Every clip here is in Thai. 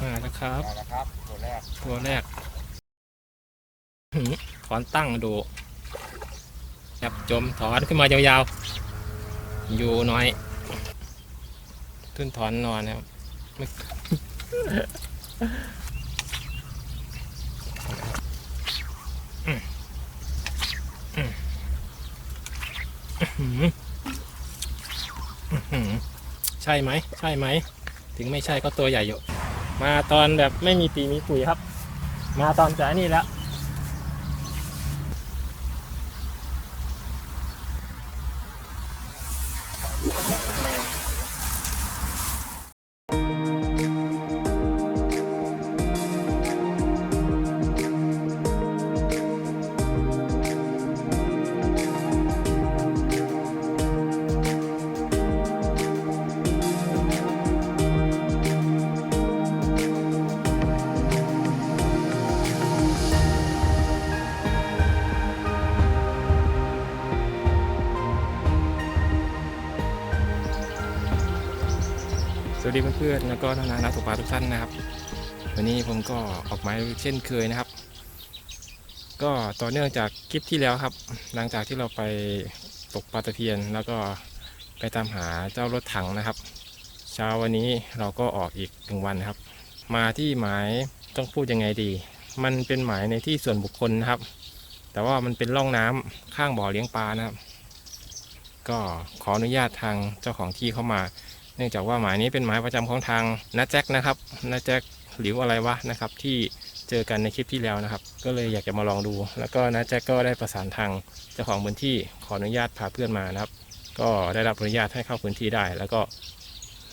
มาแล้วครับ มาแล้วครับ ตัวแรก ตัวแรกหืมถอนตั้งดูจับจมถอนขึ้นมายาวๆ อยู่น้อย ขึ้นถอนนอนนะครับไม่อืมอืมอื้อหืออื้อหือใช่ไหม ใช่ไหม ถึงไม่ใช่ก็ตัวใหญ่อยู่ มาตอนแบบไม่มีปีมีปุ๋ยครับ มาตอนแต่นี่แล้ว เพื่อนๆแล้วก็นานานักตกปลาทุกท่านนะครับ วันนี้ผมก็ออกหมายเช่นเคยนะครับ ก็ต่อเนื่องจากคลิปที่แล้วครับ หลังจากที่เราไปตกปลาตะเพียน แล้วก็ไปตามหาเจ้ารถถังนะครับ เช้าวันนี้เราก็ออกอีกหนึ่งวันนะครับ มาที่หมายต้องพูดยังไงดี มันเป็นหมายในที่ส่วนบุคคลนะครับ แต่ว่ามันเป็นร่องน้ำข้างบ่อเลี้ยงปลานะครับ ก็ขออนุญาตทางเจ้าของที่เข้ามา นื่องจากว่าหมายนี้เป็นหมายประจำของทางน้าแจ็คนะครับน้าแจ็คหรืออะไรวะนะครับที่เจอกันในคลิปที่แล้วนะครับ ก็เลยอยากจะมาลองดู แล้วก็น้าแจ็คก็ได้ประสานทางเจ้าของพื้นที่ขออนุญาตพาเพื่อนมานะครับ ก็ได้รับอนุญาตให้เข้าพื้นที่ได้ แล้วก็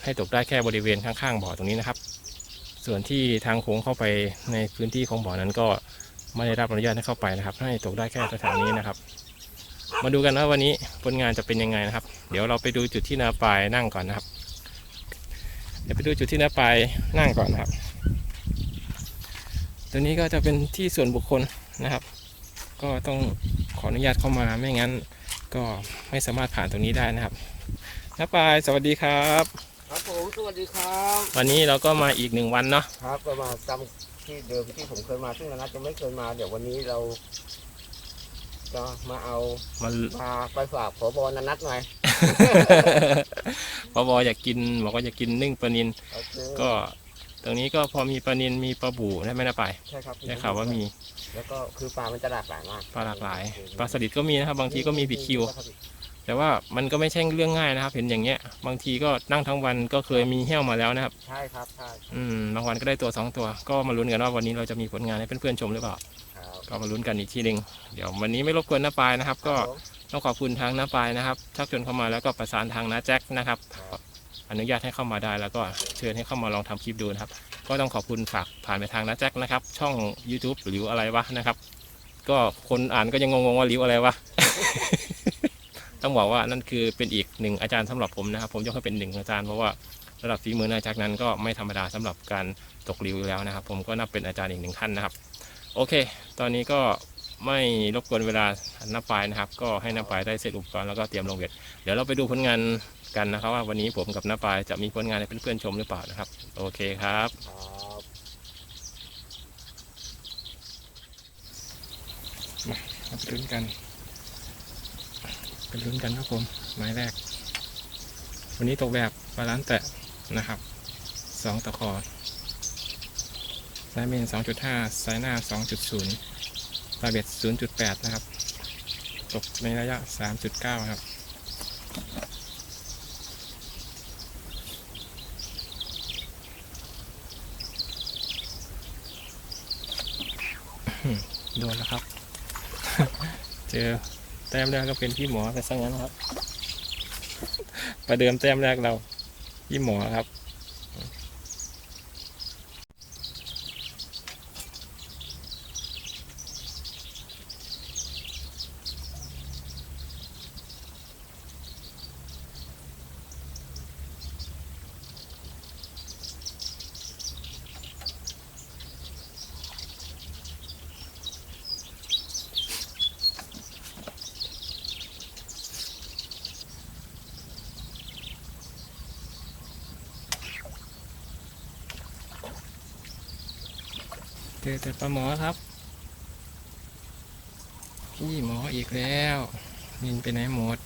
ให้ตกได้แค่บริเวณข้างๆบ่อตรงนี้นะครับ ส่วนที่ทางโค้งเข้าไปในพื้นที่ของบ่อนั้นก็ไม่ได้รับอนุญาตให้เข้าไปนะครับ ให้ตกได้แค่แถวๆนี้นะครับ มาดูกันว่าวันนี้ผลงานจะเป็นยังไงนะครับ เดี๋ยวเราไปดูจุดที่นาปลายนั่งก่อนนะครับ ดี๋ยวไปดูจุดที่น้าปายนั่งก่อนนะครับ ตัวนี้ก็จะเป็นที่ส่วนบุคคลนะครับ ก็ต้องขออนุญาตเข้ามาไม่งั้น ก็ไม่สามารถผ่านตรงนี้ได้นะครับน้าปายสวัสดีครับ ครับผมสวัสดีครับ วันนี้เราก็มาอีกหนึ่งวันเนาะครับก็มาจำที่เดิมที่ผมเคยมาซึ่งนัทจะไม่เคยมาเดี๋ยววันนี้เราจะมาเอามามาไปฝากผบนันัทหน่อย พบอยากกินบอกว่าอยากกินนึ่งปลานินโอเคก็ตรงนี้ก็พอมีปลานินมีปลาบู่ได้ไหมน้าปายใช่ครับได้ข่าวว่ามีแล้วก็คือปลามันจะหลากหลายมากปลาหลากหลายปลาสลิดก็มีนะครับ บางทีก็มีบิดคิว แต่ว่ามันก็ไม่ใช่เรื่องง่ายนะครับ เห็นอย่างเงี้ย บางทีก็นั่งทั้งวันก็เคยมีเหี้ยวมาแล้วนะครับ ใช่ครับใช่อืมบางวันก็ได้ตัวสองตัว ก็มาลุ้นกันว่าวันนี้เราจะมีผลงานให้เพื่อนๆชมหรือเปล่า ครับก็มาลุ้นกันอีกทีหนึ่งเดี๋ยววันนี้ไม่รบกวนน้าปายนะครับ ก็ครับผม ต้องขอบคุณทางน้าปายนะครับชักชวนเข้ามาแล้วก็ประสานทางน้าแจ็คนะครับอนุญาตให้เข้ามาได้แล้วก็เชิญให้เข้ามาลองทำคลิปดูนะครับ ก็ต้องขอบคุณฝากผ่านไปทางน้าแจ็คนะครับ ช่อง YouTube หรืออะไรวะนะครับ ก็คนอ่านก็ยังงงๆว่าริ้วอะไรวะต้องบอกว่านั่นคือเป็นอีกหนึ่งอาจารย์สำหรับผมนะครับ ผมยกให้เป็นหนึ่งอาจารย์เพราะว่าระดับฝีมือนาจักนั้นก็ไม่ธรรมดาสำหรับการตกริ้วอยู่แล้วนะครับ ผมก็นับเป็นอาจารย์อีกหนึ่งท่านนะครับ โอเค ตอนนี้ก็ ไม่รบกวนเวลาน้าปลายนะครับ ก็ให้น้าปลายได้เสร็จอุปกรณ์แล้วก็เตรียมลงเวทเดี๋ยวเราไปดูผลงานกันนะครับ ว่าวันนี้ผมกับน้าปลายจะมีผลงานให้เพื่อนๆชมหรือเปล่านะครับ โอเคครับมาไปลุ้นกันไปลุ้นกันครับผมหมายแรก วันนี้ตกแบบบาลานซ์แตะนะครับสองตะคอสายเมนสองจุดห้าสายหน้าสองจุดศูนย์ ปลาเบ็ดศูนย์จุดแปดนะครับ ตกในระยะสามจุดเก้าครับ โดนแล้วครับ เจอแต้มแรกก็เป็นพี่หมอไปซะงั้นครับ ประเดิมแต้มแรกเรา พี่หมอครับ จอแต่ปลาหมอครับ พี่หมออีกแล้วนินไปไหนหมด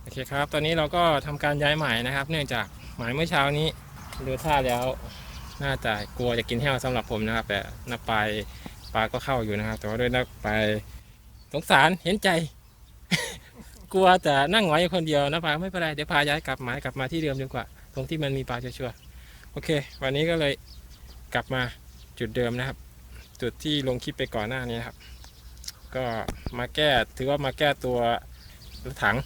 โอเคครับ ตอนนี้เราก็ทำการย้ายหมายนะครับ เนื่องจากหมายเมื่อเช้านี้ดูท่าแล้ว น่าจะกลัวจะกินแห้วสำหรับผมนะครับ แต่นับไปปลาก็เข้าอยู่นะครับ แต่ว่าด้วยนับไปสงสารเห็นใจ กลัวจะนั่งหงอยอยู่คนเดียวนะปลาไม่เป็นไรเดี๋ยวพาย้ายกลับหมายกลับมาที่เดิมดีกว่า ตรงที่มันมีปลาชัวร์ๆโอเค วันนี้ก็เลยกลับมาจุดเดิมนะครับ จุดที่ลงคลิปไปก่อนหน้านี้นะครับ ก็มาแก้ถือว่ามาแก้ตัวรถถัง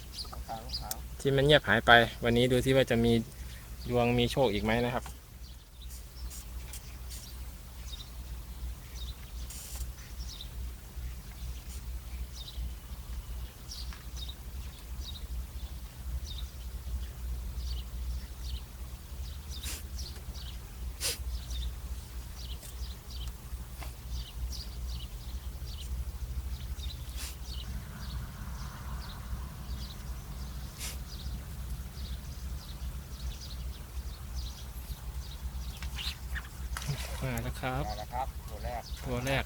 ขาวขาวที่มันเงียบหายไป วันนี้ดูที่ว่าจะมีดวงมีโชคอีกไหมนะครับ มาแล้วครับ ได้แล้วครับตัวแรก ตัวแรก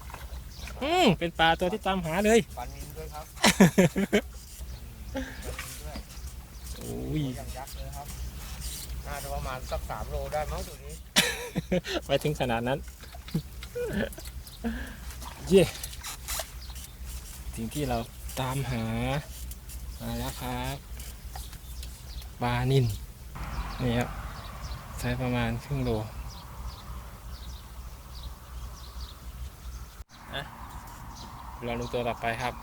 อืม เป็นปลาตัวที่ตามหาเลยปันนินด้วยครับปันนินด้วยโอ้ยตัวยังยักษ์เลยครับน่าจะประมาณสักสามโลได้มั้งตัวนี้ไปถึงขนาดนั้น เย่สิ่งที่เราตามหามาแล้วครับปลานินนี่ครับใช้ประมาณครึ่งโลอะ รอดูตัวต่อไปครับ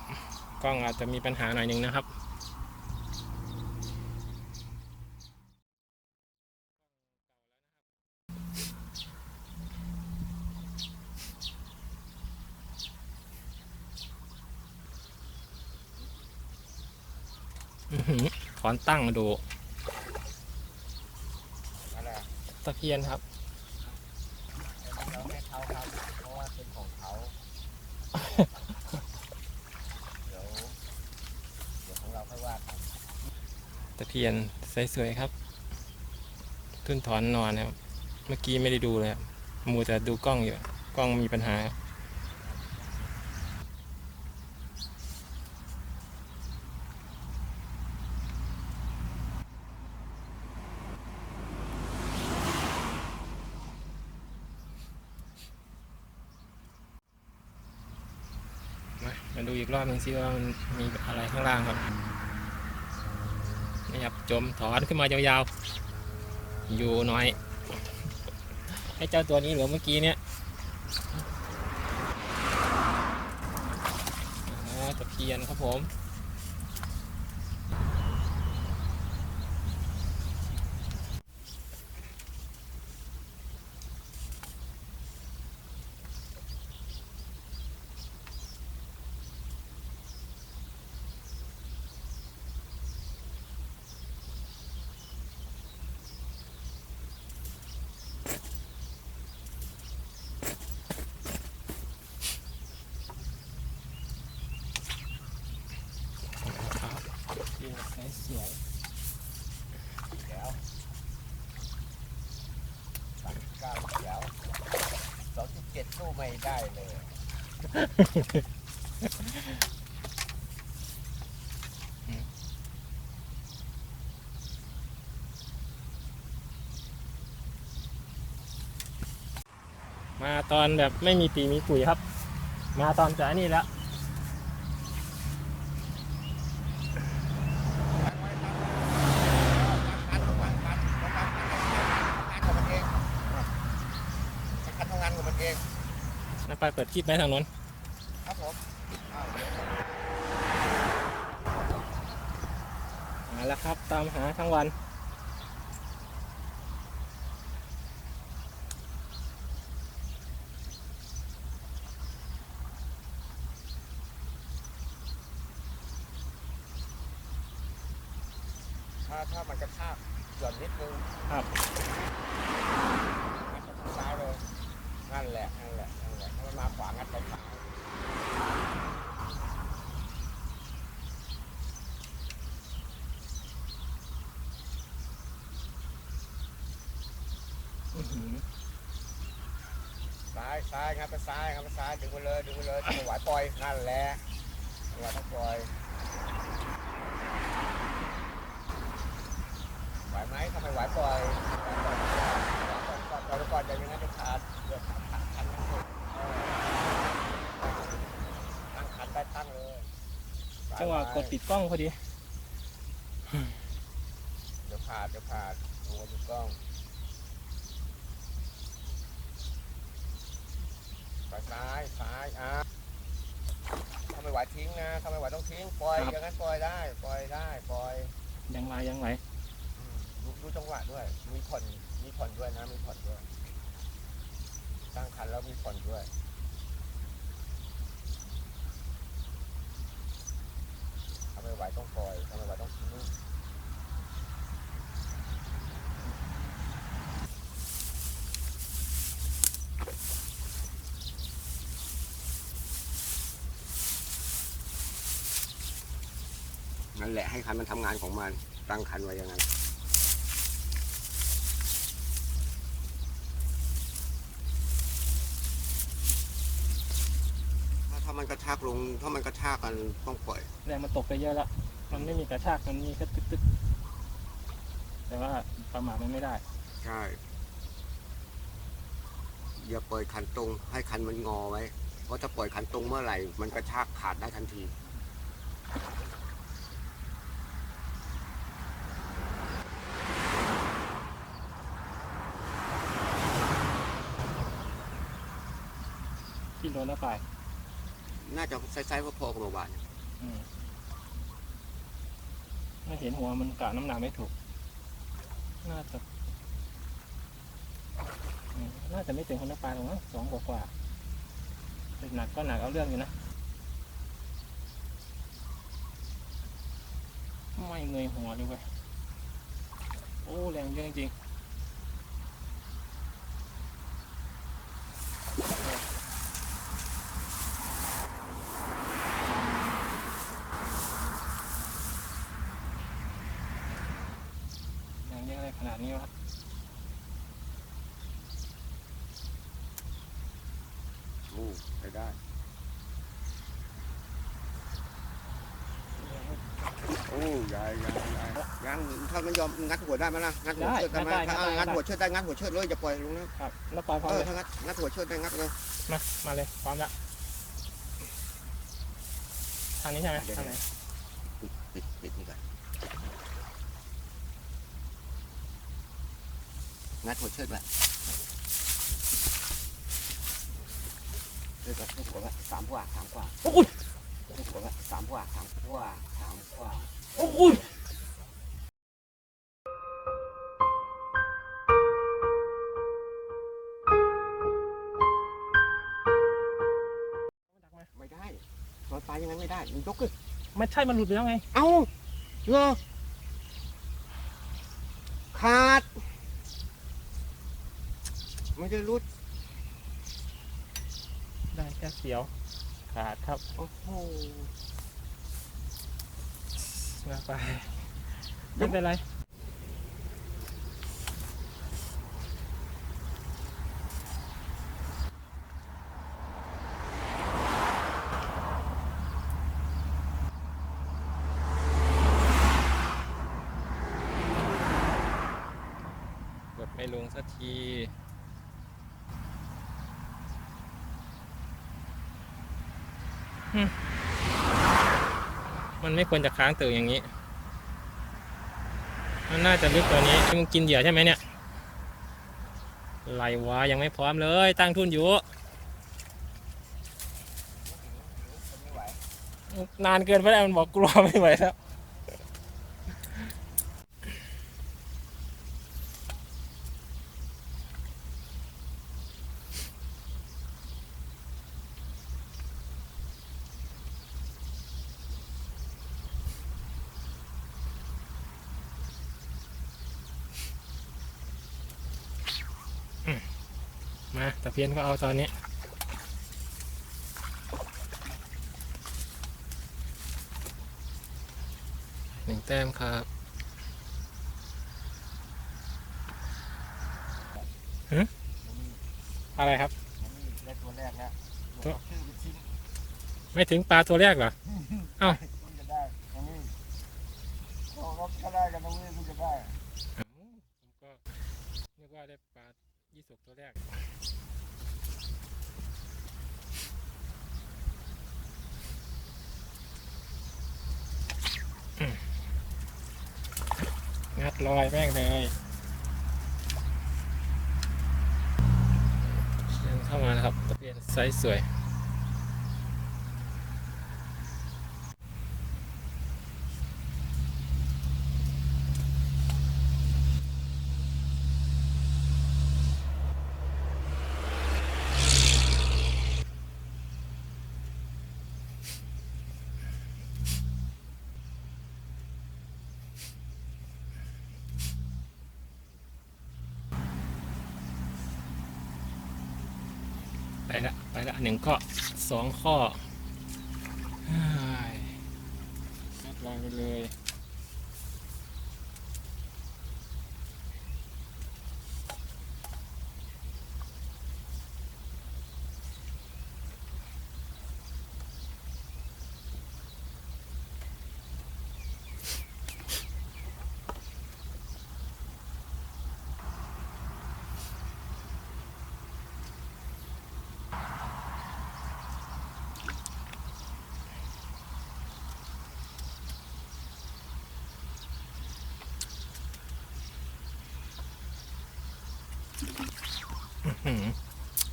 กล้องอาจจะมีปัญหาหน่อยหนึงนะครับอื้อหือถอนตั้งมาดูตะเพียนครับ เราให้เขาครับ เพราะว่าเป็นของเขา เดี๋ยว เดี๋ยวของเราค่อยว่ากัน ตะ เพียนสวยๆครับทุ่นถอนนอนครับ เมื่อกี้ไม่ได้ดูเลยครับมูแต่ดูกล้องอยู่ กล้องมีปัญหา มามาดูอีกรอบหนึ่งสิว่ามันมีอะไรข้างล่างครับ นะครับจมถอนขึ้นมายาวๆ อยู่หน่อย ให้เจ้าตัวนี้เหลือเมื่อกี้เนี่ยตะเพียนครับผม ครับเพียนสวยสวย เดี๋ยวสามเก้าเดี๋ยวสองจุดเจ็ดสู้ ไม่ได้เลย มาตอนแบบไม่มีปีมีปุ๋ยครับ มาตอนจะนี่แล้ว ตั้งไว้ตั้งไว้ตั้งคันตั้งคันตั้งคันตั้งคันของมันเองตั้งคันทำงานของมันเอง น้าปลายเปิดคลิปไหมทางโน้นครับผมอ้าวเดี๋ยวมาแล้วครับตามหาทั้งวันถ้าถ้ามันกระชากหย่อนนิดนึงครับงัดไปทางซ้ายเลยนั่นแหละนั่นแหละนั่นแหละถ้า มันมาขวางัดไปซ้าซ้ายซ้ายครับไปซ้ายครับไปซ้ายดึงไปเลยดึงไปเลยจังหวะปล่อยนั่นแหละจังหวะต้องปล่อยไหวไหมทำไมไหวปล่อยปล่อยปล่อยปล่อยปล่อยอย่างนั้นจะขาดเดี๋ยวขาดขาดคันนั่งเลยตั้งคันได้ตั้งเลย จังหวะกดติดกล้องพอดี เดี๋ยวขาดเดี๋ยวขาดหัวดูกล้องไปซ้ายซ้ายอะถ้าไม่ไหวทิ้งนะถ้าไม่ไหวต้องทิ้งปล่อยครับ อย่างนั้นปล่อยได้ปล่อยได้ปล่อยยังไรยังไรอืมดูดูจังหวะด้วย มีผ่อนมีผ่อนด้วยนะมีผ่อนด้วยตั้งคันแล้วมีผ่อนด้วย ถ้าไม่ไหวต้องปล่อยถ้าไม่ไหวต้องทิ้งนั่นแหละให้คันมันทำงานของมันตั้งคันไว้ยังไง ถ้าถ้ามันกระชาก ลงถ้ามันกระชากกันต้องปล่อยแรงมันตกไปเยอะแล้วมันไม่มีกระชากมันมีแค่ตึกตึกแต่ว่าประมาทมันไม่ได้ ใช่ อย่าปล่อยคันตรง ให้คันมันงอไว้ เพราะถ้าปล่อยคันตรงเมื่อไหร่ มันกระชากขาดได้ทันทีที่โดนแล้วไป น่าจะไซส์ๆพอๆกับเมื่อวานอืมไม่เห็นหัวมันกะน้ำหนักไม่ถูก น่าจะอืมน่าจะไม่ถึงคนละปลาหรอกมั้งสองกว่ากว่าแต่หนักก็หนักเอาเรื่องอยู่นะ ไม่เงยหัวเลยเว้ย โอ้ แรงเยอะจริงๆแรงเยอะอะไรขนาดนี้วะ โอ้ไปได้ โอ้ ยายยายยายยังถ้ามันยอมงัดหัวได้ไหมล่ะงัดหัวเชิดได้ไหมได้ถ้าได้ งัดหัวเชิดได้งัดหัวเชิดเลยอย่าปล่อยลงนะครับ แล้วปล่อยพร้อมเออเลยถ้างัดงัดหัวเชิดได้งัดเลย มา มาเลย พร้อมละทางนี้ใช่ไหมเดี๋ยว ทางไหนปิดปิดนี่ก่อนงัดหัวเชิดไว้เชิดไว้เชิดหัวไว้สามกว่าสามกว่าโอ้ย เชิดหัวไว้สามกว่าสามกว่าสามกว่า อ้ยดักมาไม่ได้ลอยปลาอย่างนั้นไม่ได้มันยกขึ้นไม่ใช่มันหลุดไปแล้วไง เอ้าเหรอขาด ไม่ได้รุด ได้แค่เสียว ขาดครับ โอ้โห ไปไม่เป็นไร กดไม่ลงสักที มันไม่ควรจะค้างตึ่งอย่างนี้ มันน่าจะลึกกว่านี้มึงกินเหยื่อใช่ไหมเนี่ยไรวะยังไม่พร้อมเลย ตั้งทุนอยู่ นานเกินไปแล้วมันบอกกลัวไม่ไหวแล้ว พียนก็เอาตอนนี้หนึ่งแต้มครับฮะอะไรครับมันนี่ได้ตัวแรกแล้วตัวชื่อเป็นชิ้นไม่ถึงปลาตัวแรกเหรอ เอ้าคุณจะได้ตรงนี้โอ้ก็ถ้าได้กันตรงนี้คุณจะได้อ้าวผมก็นึกว่าได้ปลายี่สกตัวแรก งัดลอยแม่งเลยเดินเข้ามานะครับตะเพียนไซส์สวย ไปละ ไปละหนึ่งข้อสองข้อเฮ้ยงัดลอยไปเลย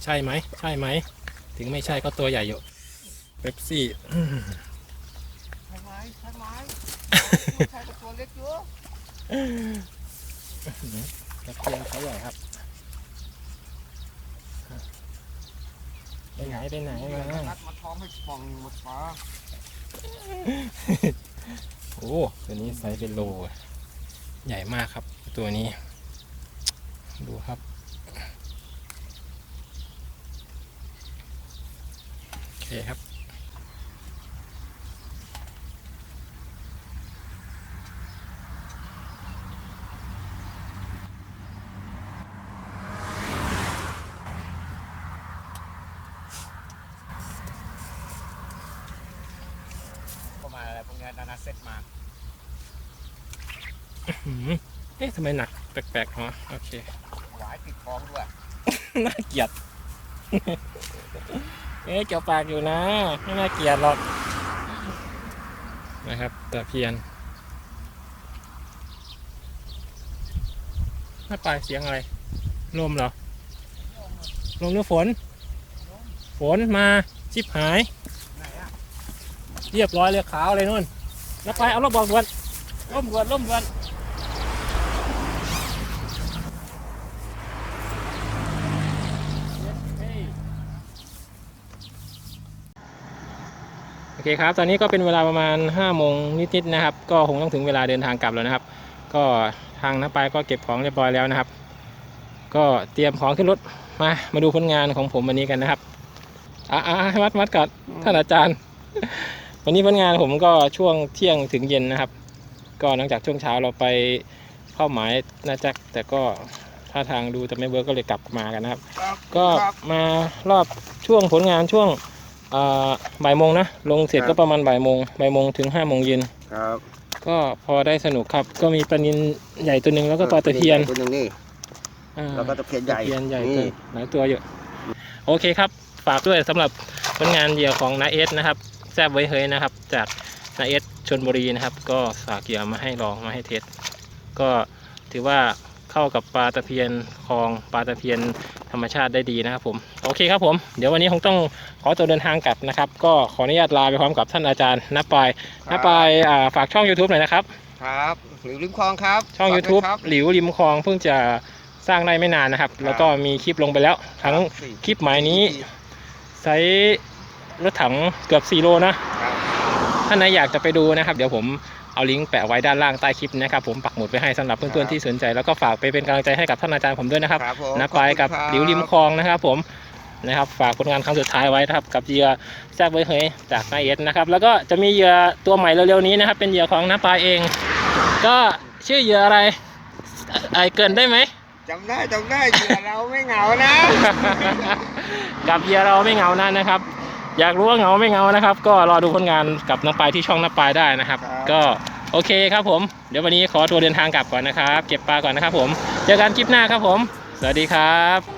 ใช่ไหม ใช่ไหม ถึงไม่ใช่ก็ตัวใหญ่อยู่เป๊ปซี่ใช่ไหมใช่ไหมใช่ตัวเล็กเยอะตะเพียนเขาใหญ่ครับไปไหนไปไหนมานัดมาท้องให้ป่องหมดฟ้าโอ้ตัวนี้ไซส์เป็นโล ใหญ่มากครับ ตัวนี้ ดูครับ โอ เคครับก็มาอะไรพวกนี้นานาเซ็ตมาหืมเอ๊ะทำไมหนักแปลกๆอ๋อโอเคหวายติดท้องด้วย น่าเกลียด เอ๊ะเกี่ยวปากอยู่นะ ไม่น่าเกลียดหรอกนะครับตะเพียนหน้าปลายเสียงอะไรลมเหรอลมหรือฝน ฝนมาชิบหาย เรียบร้อยเลยขาวเลยนู่นแล้วไปเอารถบอกด่วนล่มด่วนล่มด่วน เคครับ ตอนนี้ก็เป็นเวลาประมาณ5โมงนิดๆนะครับ ก็คงต้องถึงเวลาเดินทางกลับแล้วนะครับ ก็ทางน้าปายก็เก็บของเรียบร้อยแล้วนะครับ ก็เตรียมของขึ้นรถมา มาดูผลงานของผมวันนี้กันนะครับอ่าให้วัดวัดก่อนท่านอาจารย์ วันนี้ผลงานผมก็ช่วงเที่ยงถึงเย็นนะครับ ก็หลังจากช่วงเช้าเราไปเข้าหมายนาจักแต่ก็ท่าทางดูจะไม่เวิร์กก็เลยกลับมากันนะครับครับก็ครับมารอบช่วงผลงานช่วงเอ่อ บ่ายโมงนะ ลงเสร็จครับก็ประมาณบ่ายโมงบ่ายโมงถึงห้าโมงเย็นครับ ก็พอได้สนุกครับ ก็มีปลานินใหญ่ตัวหนึ่งแล้วก็ปลาตะเพียนตัวหนึงนี่อ่าแล้วก็ตะเพียนใหญ่ตะเพียนใหญ่นี่ตัวหลายตัวอยู่โอเคครับ ฝากด้วยสำหรับผลงานเหยื่อของนาเอสนะครับแซบไว้เฮยนะครับ จากนาเอสชนบุรีนะครับ ก็ฝากเหยื่อมาให้ลองมาให้เทสก็ถือว่า เข้ากับปลาตะเพียนคลองปลาตะเพียนธรรมชาติได้ดีนะครับผมโอเคครับผมเดี๋ยววันนี้คงต้องขอตัวเดินทางกลับนะครับ ก็ขออนุญาตลาไปพร้อมกับท่านอาจารย์นับปายนับปายอ่าฝากช่อง YouTube หน่อยนะครับครับหรือริมคลองครับช่องฝากด้วย YouTube ครับหลิวริมคลองเพิ่งจะสร้างได้ไม่นานนะครับ แล้วก็มีคลิปลงไปแล้ว ทั้งสี่คลิปหมายนี้ไซส์รถถังเกือบ4โลนะครับท่านไหนอยากจะไปดูนะครับ เดี๋ยวผม เอาลิงก์แปะไว้ด้านล่างใต้คลิปนะครับผมปักหมุดไปให้สำหรับเพื่อนๆที่สนใจ แล้วก็ฝากไปเป็นกำลังใจให้กับท่านอาจารย์ผมด้วยนะครับครับผมนะไปกับขอณหลิวริมคลองนะครับผมนะครับฝากผลงานครั้งสุดท้ายไว้นะครับกับเหยื่อแซกเบยเฮยจากนายเอสนะครับแล้วก็จะมีเหยื่อตัวใหม่เร็วๆนี้นะครับเป็นเหยื่อของน้าปลายเอง ก็ชื่อเหยื่ออะไรไอเกินได้ไหม จำได้จำได้เหยื่อเราไม่เหงานะ กับเหยื่อเราไม่เหงานั่นนะครับ อยากรู้ว่าเหงาไม่เหงานะครับ ก็รอดูผลงานกับน้องปายที่ช่องน้าปายได้นะครับครับ ก็โอเคครับผม เดี๋ยววันนี้ขอตัวเดินทางกลับก่อนนะครับ เก็บปลาก่อนนะครับผม เจอกันคลิปหน้าครับผม สวัสดีครับ